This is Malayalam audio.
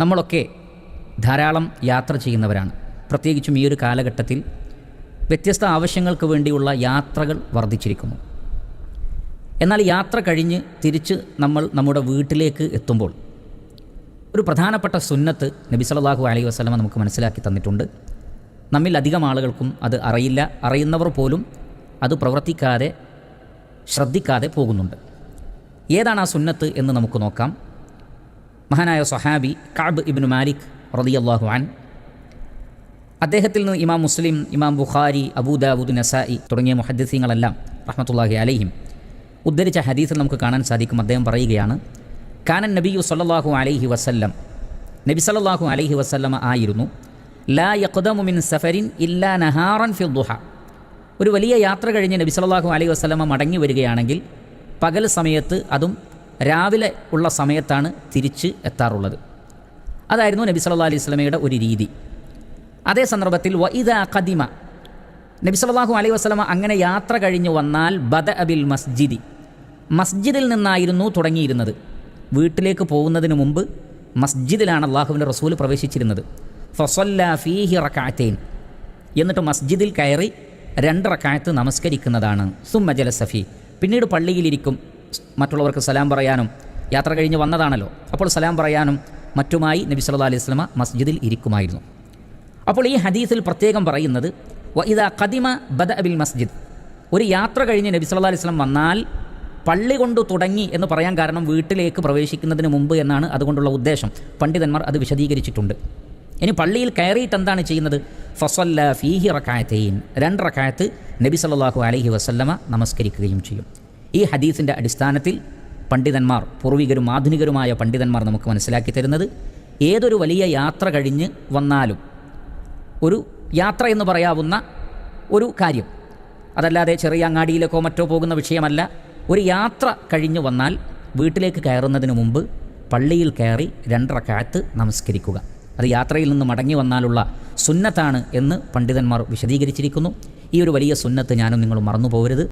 നമ്മളൊക്കെ ധാരാളം യാത്ര ചെയ്യുന്നവരാണ്. പ്രത്യേകിച്ചും ഈ ഒരു കാലഘട്ടത്തിൽ വ്യത്യസ്ത ആവശ്യങ്ങൾക്ക് വേണ്ടിയുള്ള യാത്രകൾ വർദ്ധിച്ചിരിക്കുന്നു. എന്നാൽ യാത്ര കഴിഞ്ഞ് തിരിച്ച് നമ്മൾ നമ്മുടെ വീട്ടിലേക്ക് എത്തുമ്പോൾ ഒരു പ്രധാനപ്പെട്ട സുന്നത്ത് നബി സല്ലല്ലാഹു അലൈഹി വസ്ലമ നമുക്ക് മനസ്സിലാക്കി തന്നിട്ടുണ്ട്. നമ്മിൽ അധികം ആളുകൾക്കും അത് അറിയില്ല. അറിയുന്നവർ പോലും അത് പ്രവർത്തിക്കാതെ ശ്രദ്ധിക്കാതെ പോകുന്നുണ്ട്. ഏതാണ് ആ സുന്നത്ത് എന്ന് നമുക്ക് നോക്കാം. മഹാനായ സൊഹാബി കാബ് ഇബ്നു മാലിക് റളിയല്ലാഹു അൻ അദ്ദേഹത്തിൽ നിന്ന് ഇമാം മുസ്ലിം ഇമാം ബുഖാരി അബൂദാബുദ് നസായി തുടങ്ങിയ മുഹദ്ദിസീങ്ങളെല്ലാം റഹ്മത്തുള്ളാഹി അലൈഹിം ഉദ്ധരിച്ച ഹദീസിൽ നമുക്ക് കാണാൻ സാധിക്കും. അദ്ദേഹം പറയുകയാണ് കാനൻ നബിയു സല്ലാഹു അലൈഹി വസല്ലം. നബി സല്ലാഹു അലൈഹി വസല്ലമ ആയിരുന്നു ലാ യഖ്ദമു മിൻ സഫരിൻ ഇല്ലാ നഹാറൻ ഫിൽ ദുഹ ഒരു വലിയ യാത്ര കഴിഞ്ഞ് നബി സല്ലാഹു അലൈഹി വസല്ലമ മടങ്ങി വരികയാണെങ്കിൽ പകൽ സമയത്ത് അതും രാവിലെ ഉള്ള സമയത്താണ് തിരിച്ച് എത്താറുള്ളത്. അതായിരുന്നു നബി സല്ലാ അലൈഹി സ്വലമയുടെ ഒരു രീതി. അതേ സന്ദർഭത്തിൽ വഇദ കദിമ നബി സല്ലല്ലാഹു അലൈഹി വസ്ലമ അങ്ങനെ യാത്ര കഴിഞ്ഞു വന്നാൽ ബദ അബിൽ മസ്ജിദി. മസ്ജിദിൽ നിന്നായിരുന്നു തുടങ്ങിയിരുന്നത്. വീട്ടിലേക്ക് പോകുന്നതിന് മുമ്പ് മസ്ജിദിലാണ് അള്ളാഹുവിന്റെ റസൂൽ പ്രവേശിച്ചിരുന്നത്. ഫസല്ല ഫീഹി റക്കാറ്റേൻ എന്നിട്ട് മസ്ജിദിൽ കയറി രണ്ട് റക്കായത്ത് നമസ്കരിക്കുന്നതാണ്. സുമ്മ ജലസഫി പിന്നീട് പള്ളിയിലിരിക്കും. മറ്റുള്ളവർക്ക് സലാം പറയാനും യാത്ര കഴിഞ്ഞ് വന്നതാണല്ലോ. അപ്പോൾ സലാം പറയാനും മറ്റുമായി നബി സല്ലാ അലൈഹി സ്വലമ മസ്ജിദിൽ ഇരിക്കുമായിരുന്നു. അപ്പോൾ ഈ ഹദീസിൽ പ്രത്യേകം പറയുന്നത് ഇതാ കദിമ ബദ അബിൽ മസ്ജിദ്. ഒരു യാത്ര കഴിഞ്ഞ് നബി സല്ലാ അലൈഹി സ്വലം വന്നാൽ പള്ളി കൊണ്ട് തുടങ്ങി എന്ന് പറയാൻ കാരണം വീട്ടിലേക്ക് പ്രവേശിക്കുന്നതിന് മുമ്പ് എന്നാണ് അതുകൊണ്ടുള്ള ഉദ്ദേശം. പണ്ഡിതന്മാർ അത് വിശദീകരിച്ചിട്ടുണ്ട്. ഇനി പള്ളിയിൽ കയറിയിട്ട് എന്താണ് ചെയ്യുന്നത്? ഫസല്ല ഫീഹി റക്കായത്തെയിൻ രണ്ട് റക്കായത്ത് നബി സല്ലാഹു അലഹി വസല്ലമ നമസ്കരിക്കുകയും ചെയ്യും. ഈ ഹദീസിന്റെ അടിസ്ഥാനത്തിൽ പണ്ഡിതന്മാർ പൂർവികരും ആധുനികരുമായ പണ്ഡിതന്മാർ നമുക്ക് മനസ്സിലാക്കി തരുന്നത് ഏതൊരു വലിയ യാത്ര കഴിഞ്ഞ് വന്നാലും ഒരു യാത്ര എന്ന് പറയാവുന്ന ഒരു കാര്യം. അതല്ലാതെ ചെറിയ അങ്ങാടിയിലേക്കോ മറ്റോ പോകുന്ന വിഷയമല്ല. ഒരു യാത്ര കഴിഞ്ഞു വന്നാൽ വീട്ടിലേക്ക് കയറുന്നതിന് മുമ്പ് പള്ളിയിൽ കയറി രണ്ടറക്കാലത്ത് നമസ്കരിക്കുക. അത് യാത്രയിൽ നിന്ന് മടങ്ങി വന്നാലുള്ള സുന്നത്താണ് എന്ന് പണ്ഡിതന്മാർ വിശദീകരിച്ചിരിക്കുന്നു. ഈ ഒരു വലിയ സുന്നത്ത് ഞാനും നിങ്ങൾ മറന്നു പോകരുത്